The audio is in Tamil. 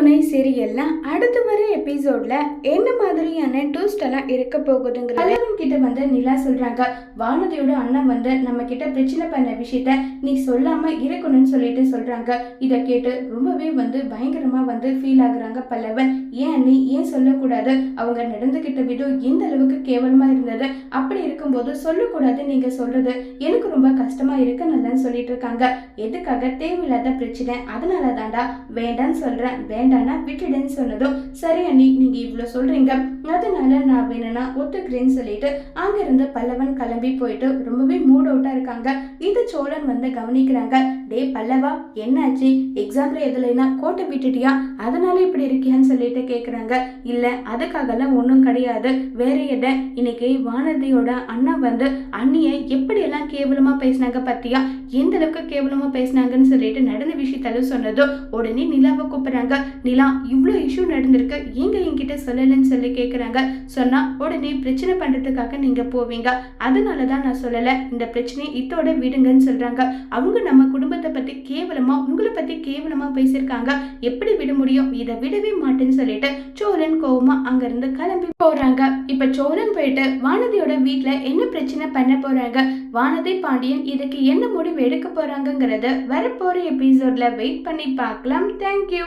துணை சீரியல்ல அடுத்த வர எபிசோட்ல என்ன மாதிரியான ட்விஸ்ட் எல்லாம் இருக்க போகுதுங்கிற பல்லவன் கிட்ட வந்து நிலா சொல்றாங்க. வானதியோட அண்ணன் வந்து நம்ம கிட்ட பிரச்சனை பண்ண விஷயத்த நீ சொல்லாம இருக்கணும்னு சொல்லிட்டு சொல்றாங்க. இதை கேட்டு ரொம்பவே வந்து பயங்கரமா வந்து ஃபீல் ஆகுறாங்க பல்லவன். ஏன் நீ ஏன் சொல்லக்கூடாது? அவங்க நடந்துகிட்ட விதம் எந்த அளவுக்கு கேவலமா இருந்தது? அப்படி இருக்கும்போது சொல்லக்கூடாது நீங்க சொல்றது. எனக்கு ரொம்ப கஷ்டமா இருக்கு நல்லன்னு சொல்லிட்டு இருக்காங்க. எதுக்காக தேவையில்லாத பிரச்சனை? அதனால தாண்டா வேண்டான்னு சொல்றேன் வேண்டானா விட்டுடுன்னு சொன்னதும் சரி அண்ணி நீங்க இவ்வளவு சொல்றீங்க. அதனால நான் வேணும்னா ஒத்துக்கிறேன்னு சொல்லிட்டு அங்கிருந்து பல்லவன் கிளம்பி போயிட்டு ரொம்பவே மூட் அவுட்டா இருக்காங்க. இது சோழன் வந்து கவனிக்கிறாங்க டே பல்லவா என்னாச்சு? எக்ஸாம்ல எதுலனா கோட்டை விட்டுட்டியா? அதனால இப்படி இருக்கியான்னு சொல்லிட்டு கேக்குறாங்க. இல்ல அதுக்காகலாம் ஒன்றும் கிடையாது. வேற என்ன? இன்னைக்கு வானதியோட அண்ணா வந்து அண்ணியை எப்படியெல்லாம் கேவலமா பேசினாங்க பத்தியா? எந்த அளவுக்கு கேவலமா பேசினாங்கன்னு சொல்லிட்டு நடந்த விஷயத்தாலும் சொன்னதும் உடனே நிலாவை கூப்பிடுறாங்க. நிலா இவ்வளோ இஷ்யூ நடந்திருக்கு. ஏங்க என்கிட்ட சொல்லலைன்னு சொல்லி கேட்குறாங்க சொன்னா உடனே பிரச்சனை பண்றதுக்காக நீங்க போவீங்க. அதனால தான் நான் சொல்லலை. இந்த பிரச்சனையை இத்தோட விடுங்கன்னு சொல்றாங்க. அவங்க நம்ம குடும்பத்தை பற்றி கேவலமாக உங்களை பற்றி கேவலமாக பேசியிருக்காங்க. எப்படி விட முடியும்? இதை விடவே மாட்டேன்னு சொல்லிட்டு சோழன் கோவமா அங்கிருந்து கிளம்பி போறாங்க. இப்ப சோழன் போயிட்டு வானதியோட வீட்டில் என்ன பிரச்சனை பண்ண போறாங்க? வானதி பாண்டியன் இதுக்கு என்ன முடிவு எடுக்க போறாங்கங்கறத வரப்போற எபிசோட்ல வெயிட் பண்ணி பார்க்கலாம். தேங்க்யூ